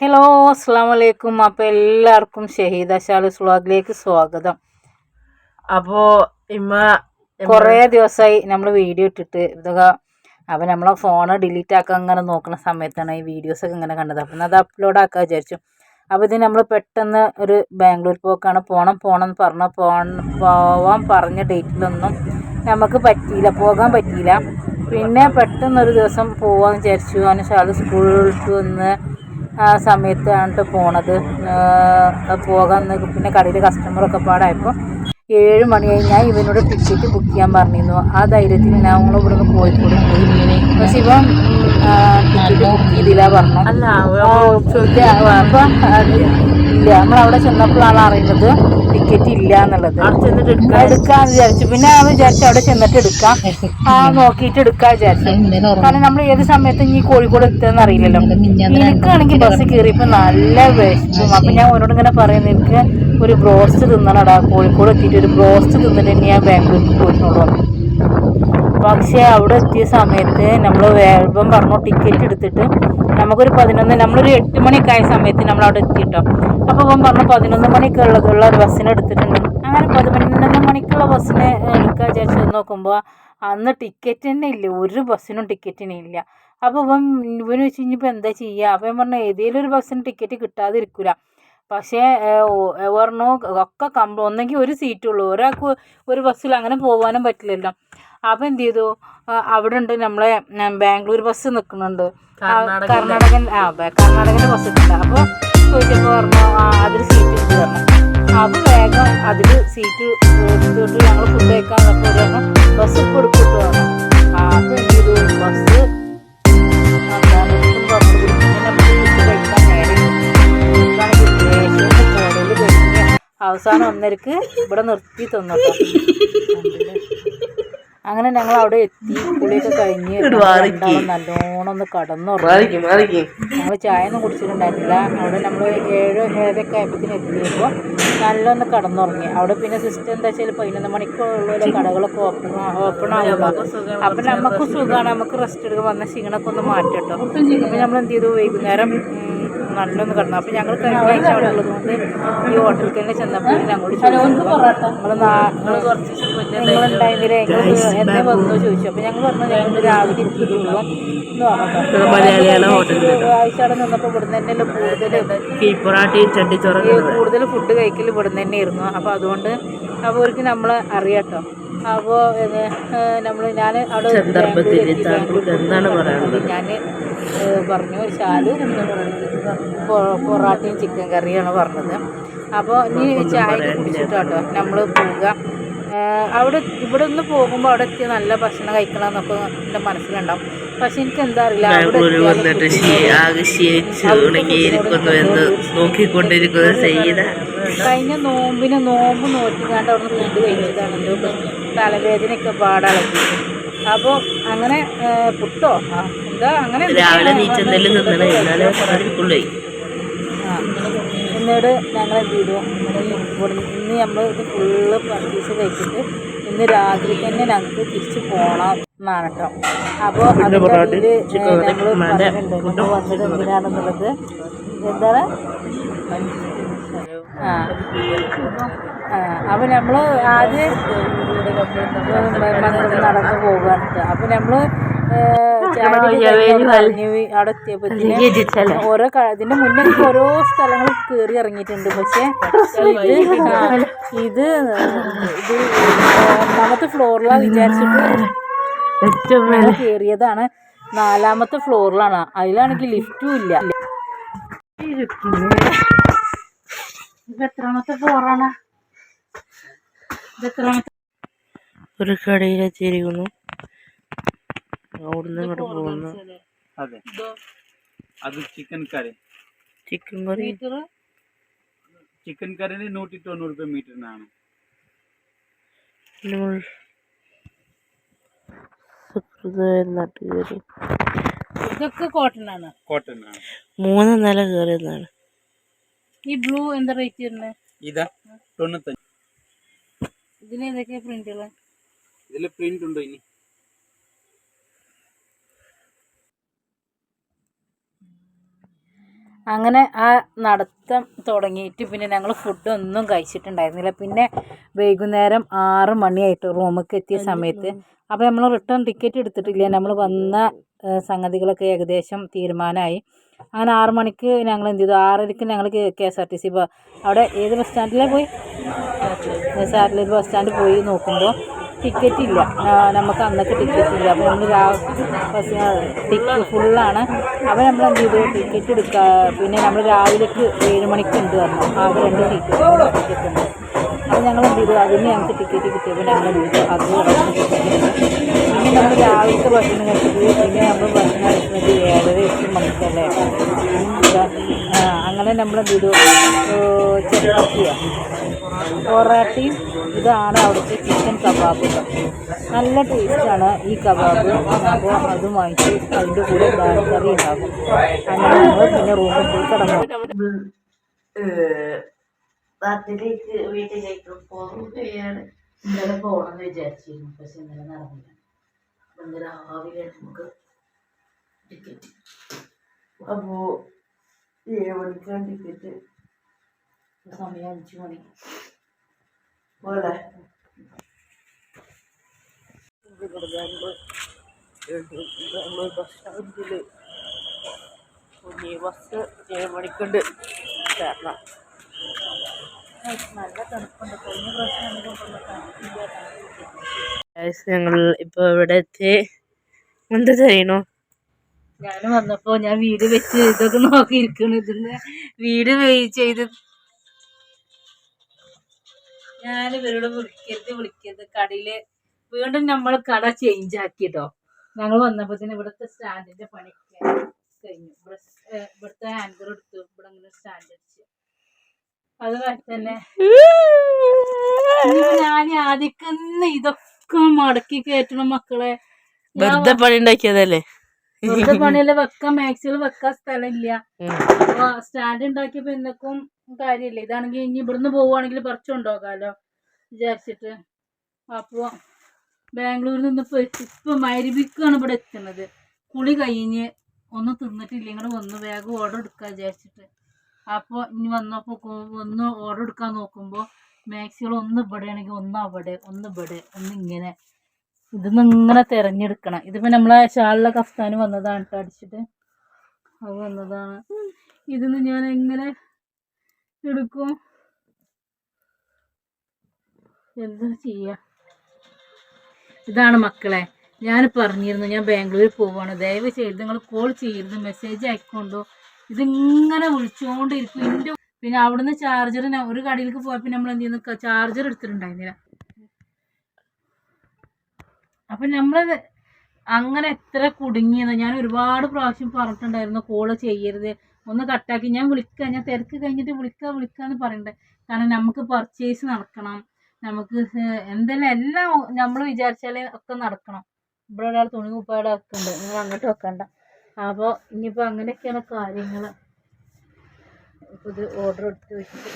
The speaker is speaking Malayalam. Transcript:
ഹലോ അസ്സാം വലൈക്കും അപ്പോൾ എല്ലാവർക്കും ഷഹീദ ഷാലൂസ് വ്ളോഗിലേക്ക് സ്വാഗതം. അപ്പോൾ ഇമ്മ കുറേ ദിവസമായി നമ്മൾ വീഡിയോ ഇട്ടിട്ട്. ഇതൊക്കെ അപ്പോൾ നമ്മളെ ഫോൺ ഡിലീറ്റ് ആക്കാൻ അങ്ങനെ നോക്കുന്ന സമയത്താണ് ഈ വീഡിയോസൊക്കെ ഇങ്ങനെ കണ്ടത്. അപ്പം അത് അപ്ലോഡ് ആക്കാൻ വിചാരിച്ചു. അപ്പോൾ ഇത് നമ്മൾ പെട്ടെന്ന് ഒരു ബാംഗ്ലൂർ പോക്കാണ്. പോണം പോണം എന്ന് പറഞ്ഞ പോവാൻ പറഞ്ഞ ഡേറ്റിലൊന്നും നമുക്ക് പറ്റിയില്ല. പോകാൻ പറ്റിയില്ല. പിന്നെ പെട്ടെന്നൊരു ദിവസം പോവാന്ന് വിചാരിച്ചു. അവന് ഷാൾ സ്കൂളിൽ വന്ന് ആ സമയത്താണ് പോണത്. പോകാൻ പിന്നെ കടയിൽ കസ്റ്റമറൊക്കെ പാടായപ്പോൾ ഏഴ് മണിയായി ഞാൻ ഇവനോട് ടിക്കറ്റ് ബുക്ക് ചെയ്യാൻ പറഞ്ഞിരുന്നു. ആ ധൈര്യത്തിൽ ഞങ്ങൾ ഇവിടെ നിന്ന് കോഴിക്കോട് പോയി. പക്ഷെ ഇവൻ ടിക്കറ്റ് ബുക്ക് ചെയ്തില്ല പറഞ്ഞു. അപ്പം ഇല്ല. നമ്മൾ അവിടെ ചെന്നപ്പോഴാണ് അറിയുന്നത് ടിക്കറ്റ് ഇല്ല എന്നുള്ളത്. അവിടെ ചെന്നിട്ട് എടുക്കാൻ എടുക്കാന്ന് വിചാരിച്ചു. പിന്നെ ഞാൻ വിചാരിച്ചു അവിടെ ചെന്നിട്ട് എടുക്കാം. ആ നോക്കിയിട്ട് എടുക്കാൻ വിചാരിച്ചു. കാരണം നമ്മൾ ഏത് സമയത്ത് ഇനി കോഴിക്കോട് എത്തുമെന്ന് അറിയില്ലല്ലോ. എനിക്കാണെങ്കിൽ ബസ് കയറിയപ്പോൾ നല്ല വിഷമം. അപ്പം ഞാൻ ഓരോട് ഇങ്ങനെ പറയുന്നത് എനിക്ക് ഒരു ബ്രോസ്റ്റ് തിന്നണടാ. കോഴിക്കോട് എത്തിയിട്ട് ഒരു ബ്രോസ്റ്റ് തിന്നിട്ട് തന്നെ ഞാൻ ബാംഗ്ലൂർക്ക് പോയിട്ടുള്ളൂ. പക്ഷേ അവിടെ എത്തിയ സമയത്ത് നമ്മൾ വേഗം പറഞ്ഞു ടിക്കറ്റ് എടുത്തിട്ട് നമുക്കൊരു പതിനൊന്ന് നമ്മളൊരു എട്ട് മണിയൊക്കെ ആയ സമയത്ത് നമ്മൾ അവിടെ എത്തിയിട്ടോ. അപ്പോൾ അവൻ പറഞ്ഞു പതിനൊന്ന് മണിക്കുള്ളതുള്ള ഒരു ബസ്സിന് എടുത്തിട്ടുണ്ട്. അങ്ങനെ പതിനൊന്ന് മണിക്കുള്ള ബസ്സിനെ എടുക്കുക വിചാരിച്ച് നോക്കുമ്പോൾ അന്ന് ടിക്കറ്റ് തന്നെ ഇല്ല. ഒരു ബസ്സിനും ടിക്കറ്റിന് ഇല്ല. അപ്പോൾ ഇവൻ ഇവന് വെച്ച് കഴിഞ്ഞപ്പോൾ എന്താ ചെയ്യുക അപ്പം പറഞ്ഞു ഏതെങ്കിലും ഒരു ബസ്സിന് ടിക്കറ്റ് കിട്ടാതിരിക്കില്ല പക്ഷേ പറഞ്ഞു ഒക്കെ കമ്പ ഒന്നെങ്കിൽ ഒരു സീറ്റുള്ളൂ ഒരാൾക്ക് ഒരു ബസ്സിൽ അങ്ങനെ പോകാനും പറ്റില്ലല്ലോ. അപ്പോൾ എന്ത് ചെയ്തു? അവിടെ ഉണ്ട് നമ്മളെ ബാംഗ്ലൂർ ബസ് നിൽക്കുന്നുണ്ട് കർണാടകൻ ആ കർണാടകന്റെ ബസ് ഉണ്ട് അപ്പോൾ ചോദിച്ചപ്പോൾ പറഞ്ഞു അതിൽ സീറ്റ് ഉണ്ട് പറഞ്ഞു. അപ്പോൾ വേഗം അതിൽ സീറ്റ് എടുത്തിട്ട് ഞങ്ങൾ ഫുഡ് കഴിക്കാൻ പറഞ്ഞു ബസ് കൊടുക്കിട്ട് പറഞ്ഞു. അപ്പോൾ എന്ത് ചെയ്തു? ബസ് അവസാനം ഒന്നരക്ക് ഇവിടെ നിർത്തി തന്നോട്ടോ അങ്ങനെ ഞങ്ങൾ അവിടെ എത്തി. കുളിയൊക്കെ കഴിഞ്ഞ് നല്ലോണം ഒന്ന് കടന്നുറങ്ങി. ഞങ്ങൾ ചായ ഒന്നും കുടിച്ചിട്ടുണ്ടായിരുന്നില്ല. അവിടെ നമ്മൾ ഏഴ് ഏഴൊക്കെ ആയപ്പോഴത്തേന് എത്തിയപ്പോൾ നല്ലൊന്ന് കടന്നുറങ്ങി. അവിടെ പിന്നെ സിസ്റ്റം എന്താ വെച്ചാൽ പതിനൊന്ന് മണിക്കുള്ള കടകളൊക്കെ ഓപ്പൺ ഓപ്പൺ ആകുമ്പോൾ അപ്പം നമുക്ക് സുഖമാണ് നമുക്ക് റെസ്റ്റ് എടുക്കാൻ വന്ന ക്ഷീണമൊക്കെ ഒന്ന് മാറ്റട്ടോ. കേട്ടോ അപ്പം നമ്മൾ എന്ത് ചെയ്തു? വൈകുന്നേരം നല്ലൊന്ന് കിടന്നു. അപ്പം ഞങ്ങൾ കഴിഞ്ഞ ആഴ്ച അവിടെ ഉള്ളതുകൊണ്ട് ഈ ഹോട്ടലിൽ തന്നെ ചെന്നപ്പോൾ ഞങ്ങളോട് നമ്മൾ കുറച്ച് എന്നെ വന്നു ചോദിച്ചു. അപ്പം ഞങ്ങൾ പറഞ്ഞു ഞങ്ങൾ രാവിലെ എത്തിയിട്ടുള്ളൂ എന്ന് പറഞ്ഞു. മലയാളിയാണ് ഹോട്ടലിൽ ആഴ്ച അവിടെ നിന്നപ്പോൾ ഇവിടുന്ന് തന്നെയല്ലേ കൂടുതൽ കൂടുതൽ ഫുഡ് കഴിക്കൽ ഇവിടുന്ന് തന്നെയായിരുന്നു. അപ്പോൾ അതുകൊണ്ട് അപ്പോൾ അവർക്ക് നമ്മൾ അറിയാട്ടോ. അപ്പോൾ നമ്മൾ ഞാൻ അവിടെ ഞാൻ പറഞ്ഞു ശാലു പറഞ്ഞു പൊറാട്ടയും ചിക്കൻ കറിയാണ് പറഞ്ഞത്. അപ്പോൾ നീ ചായ കുടിച്ചിട്ടാട്ടോ നമ്മൾ പോവുക. അവിടെ ഇവിടെ നിന്ന് പോകുമ്പോൾ അവിടെ എത്തിയ നല്ല ഭക്ഷണം കഴിക്കണം എന്നൊക്കെ എന്റെ മനസ്സിലുണ്ടാവും. പക്ഷെ എനിക്ക് എന്താ അറിയില്ല അവിടെ വന്നിട്ട് ആകെ എന്ന് ചെയ്ത കഴിഞ്ഞ നോമ്പിന് നോമ്പ് നോറ്റിക്കാണ്ട് അവിടെ നിന്ന് ഫുഡ് കഴിച്ചതാണല്ലോ തലവേദനയൊക്കെ പാടളക്കി. അപ്പോൾ അങ്ങനെ പുട്ടോ? എന്താ രാവിലെ നീച്ചെന്തെങ്കിലും തിന്നണേ എന്നാലേ പറഞ്ഞിരിക്കുള്ളേ ആ ഞങ്ങളെ ഞങ്ങൾ ഇവിടെ ഇന്ന് നമ്മൾ ഇത് ഫുള്ള് പർച്ചേസ് കഴിച്ചിട്ട് ഇന്ന് രാത്രി തന്നെ ഞങ്ങൾക്ക് തിരിച്ച് പോകണം എന്നാണ് കേട്ടോ അപ്പോൾ അതിന്റെ ഉമ്മാന്റെ പറഞ്ഞിട്ടുണ്ട് വന്നത് എന്തിനാണെന്നുള്ളത്. എന്താണ്? ആ. ആ അപ്പോൾ നമ്മൾ ആദ്യം നടന്നു പോവുകയാണ് കേട്ടോ അപ്പോൾ നമ്മൾ അവിടെ ഓരോ ഇതിന്റെ മുന്നേ ഓരോ സ്ഥലങ്ങൾ കയറി ഇറങ്ങിയിട്ടുണ്ട്. പക്ഷെ ഇത് ഇത് ഒന്നാമത്തെ ഫ്ലോറിലാണ് വിചാരിച്ചിട്ട് കയറിയതാണ് നാലാമത്തെ ഫ്ലോറിലാണ്. അതിലാണെങ്കിൽ ലിഫ്റ്റും ഇല്ല. ഇത് എത്രാമത്തെ ഫ്ലോറാണ്? ഒരു കടയിലെത്തിയിരിക്കുന്നു അവിടുന്ന് ഇങ്ങോട്ട് പോകുന്നു. അതെ. അത് chicken curry chicken curry chicken കറിന് നൂറ്റി തൊണ്ണൂറ് രൂപ മീറ്ററിനാണ്. ഇതൊക്കെ കോട്ടൺ ആണ്. കോട്ടൺ ആണ്. മൂന്ന് നില കേറിയതാണ് ഈ ബ്ലൂ എന്താ റേറ്റ് വരുന്നത് ഇതാ തൊണ്ണൂറ്റഞ്ച് ഇതിന് ഏതൊക്കെയാ പ്രിന്റുകൾ ഇതിൽ പ്രിന്റ് ഉണ്ടോ ഇനി? അങ്ങനെ ആ നടത്തം തുടങ്ങിയിട്ട് പിന്നെ ഞങ്ങൾ ഫുഡ് ഒന്നും കഴിച്ചിട്ടുണ്ടായിരുന്നില്ല. പിന്നെ വൈകുന്നേരം ആറ് മണിയായിട്ട് റൂമൊക്കെ എത്തിയ സമയത്ത് അപ്പോൾ നമ്മൾ റിട്ടേൺ ടിക്കറ്റ് എടുത്തിട്ടില്ല. നമ്മൾ വന്ന സംഗതികളൊക്കെ ഏകദേശം തീരുമാനമായി. അങ്ങനെ ആറ് മണിക്ക് ഞങ്ങൾ എന്ത് ചെയ്തു? ആറരയ്ക്ക് ഞങ്ങൾ K S R T C അവിടെ ഏത് ബസ് സ്റ്റാൻഡിലാണ് പോയി? സാറ്റലൈറ്റ് ബസ് സ്റ്റാൻഡിൽ പോയി നോക്കുമ്പോൾ ടിക്കറ്റ് ഇല്ല. നമുക്ക് അന്നത്തെ ടിക്കറ്റ് ഇല്ല. അപ്പോൾ നമ്മൾ ബസ് ടിക്കറ്റ് ഫുള്ളാണ് അപ്പോൾ നമ്മൾ എന്ത് ചെയ്തു? ടിക്കറ്റ് എടുക്കുക പിന്നെ നമ്മൾ രാവിലേക്ക് ഏഴ് മണിക്ക് ഉണ്ട് പറഞ്ഞു ആകെ രണ്ട് ടിക്കറ്റ് ടിക്കറ്റ് ഉണ്ട്. അപ്പോൾ ഞങ്ങൾ എന്ത് ചെയ്തു? അതിന് ഞങ്ങൾക്ക് ടിക്കറ്റ് കിട്ടിയപ്പോൾ ഞങ്ങൾ ചെയ്തു അത് പിന്നെ നമ്മൾ രാവിലത്തെ ഭക്ഷണം കഴിച്ചത് പിന്നെ നമ്മൾ ഭക്ഷണം കഴിക്കുന്നത് ഏഴര എട്ട് മണിക്കല്ലേ? അങ്ങനെ നമ്മൾ എന്ത് ചെയ്തു? ചപ്പാത്തിയാണ് പൊറാട്ടയും ഇതാണ് അവിടുത്തെ ചിക്കൻ കബാബ്. നല്ല ടേസ്റ്റാണ് ഈ കബാബ്. അപ്പോൾ അത് വാങ്ങിച്ച് അതിന്റെ കൂടെ ദാൽ കറി ഉണ്ടാകും അങ്ങനെ നമ്മൾ പിന്നെ റൂമിൽ പോയി കിടന്നു. നാട്ടിലേക്ക് വീട്ടിലേക്ക് പോവുകയാണ്. ഇന്നലെ പോകണമെന്ന് വിചാരിച്ചിരുന്നു പക്ഷെ ഇന്നലെ നടന്നില്ല. ഇന്ന് രാവിലെ നമുക്ക് ടിക്കറ്റ് അപ്പോൾ ഏഴ് മണിക്കാണ് ടിക്കറ്റ് സമയം അഞ്ച് മണി. പോലെ പ്രാവശ്യം നമുക്ക് ഞങ്ങൾ ഇപ്പൊ ഇവിടെ എത്തി. എന്താ ചെയ്യണോ ഞാൻ വന്നപ്പോ ഞാൻ വീട് വെച്ച് ഇതൊക്കെ നോക്കിയിരിക്കണു ഇതിന്ന് വീട് ചെയ്ത് ഞാൻ ഇവരോട് വിളിക്കരുത് വിളിക്കരുത്. കടയിൽ വീണ്ടും നമ്മൾ കട ചേഞ്ച് ആക്കിട്ടോ. ഞങ്ങൾ വന്നപ്പോഴത്തേന് ഇവിടുത്തെ സ്റ്റാൻഡിന്റെ പണി കഴിഞ്ഞു. ഇവിടെ ഇവിടുത്തെ ഹാൻഡർ എടുത്തു. ഇവിടെ സ്റ്റാൻഡ് അടിച്ചു അതുപോലെ തന്നെ. ഞാൻ ആദ്യക്കുന്ന ഇതൊക്കെ മടക്കി കയറ്റണം മക്കളെ. വെറുതെ പണി ഉണ്ടാക്കിയതല്ലേ? വെറുതെ പണിയല്ല വെക്കാൻ മാക്സിമം വെക്കാൻ സ്ഥലമില്ല. അപ്പൊ സ്റ്റാൻഡ് ഉണ്ടാക്കിയപ്പോ എന്തൊക്കെ കാര്യമില്ല. ഇതാണെങ്കിൽ ഇനി ഇവിടുന്ന് പോവുകയാണെങ്കിൽ പറിച്ചു കൊണ്ടുപോകാലോ വിചാരിച്ചിട്ട്. അപ്പൊ ബാംഗ്ലൂരിൽ നിന്ന് ഇപ്പൊ എത്തി- ഇപ്പൊ മരുവിക്കാണ് ഇവിടെ എത്തുന്നത്. കുളി കഴിഞ്ഞ് ഒന്നും തിന്നിട്ടില്ല. ഇങ്ങനെ വന്ന് വേഗം ഓർഡർ എടുക്കാൻ വിചാരിച്ചിട്ട്. അപ്പോൾ ഇനി വന്നപ്പോൾ ഒന്ന് ഓർഡർ എടുക്കാൻ നോക്കുമ്പോൾ മാക്സികൾ ഒന്ന് ഇവിടെ ആണെങ്കിൽ ഒന്ന് അവിടെ ഒന്ന് ഇവിടെ ഒന്ന് ഇങ്ങനെ. ഇതൊന്നും ഇങ്ങനെ തിരഞ്ഞെടുക്കണം. ഇതിപ്പോൾ നമ്മളെ ഷാളിലെ കഫ്താന് വന്നതാണ് അടിച്ചിട്ട്. അത് വന്നതാണ്. ഇതിന്ന് ഞാൻ എങ്ങനെ എടുക്കും? എന്താ ചെയ്യാ? ഇതാണ് മക്കളെ. ഞാൻ പറഞ്ഞിരുന്നു ഞാൻ ബാംഗ്ലൂരിൽ പോവാണ്. ദയവ് ചെയ്ത് നിങ്ങൾ കോൾ ചെയ്യരുത്. മെസ്സേജ് അയക്കൊണ്ടോ? ഇതിങ്ങനെ വിളിച്ചുകൊണ്ടിരിക്കും എന്റെ പിന്നെ അവിടുന്ന് ചാർജർ ഒരു കടയിലേക്ക് പിന്നെ നമ്മൾ എന്ത് ചെയ്യുന്നു ചാർജർ എടുത്തിട്ടുണ്ടായിരുന്നില്ല. അപ്പൊ നമ്മൾ അങ്ങനെ എത്ര കുടുങ്ങിയെന്ന് ഞാൻ ഒരുപാട് പ്രാവശ്യം പറഞ്ഞിട്ടുണ്ടായിരുന്നു കോൾ ചെയ്യരുത്. ഒന്ന് കട്ടാക്കി ഞാൻ വിളിക്കാം. ഞാൻ തിരക്ക് കഴിഞ്ഞിട്ട് വിളിക്കാം എന്ന് പറയണ്ടേ. കാരണം നമുക്ക് പർച്ചേസ് നടക്കണം. നമുക്ക് എന്തെല്ലാം എല്ലാം നമ്മൾ വിചാരിച്ചാലേ ഒക്കെ നടക്കണം. ഇവിടെ ഒരാൾ തുണി കുപ്പായുടെ ഉണ്ട് നിങ്ങൾ അങ്ങോട്ട് വെക്കണ്ട. അപ്പോൾ ഇനിയിപ്പോൾ അങ്ങനെയൊക്കെയാണ് കാര്യങ്ങൾ ഇത് ഓർഡർ എടുത്ത് വെച്ചിട്ട്.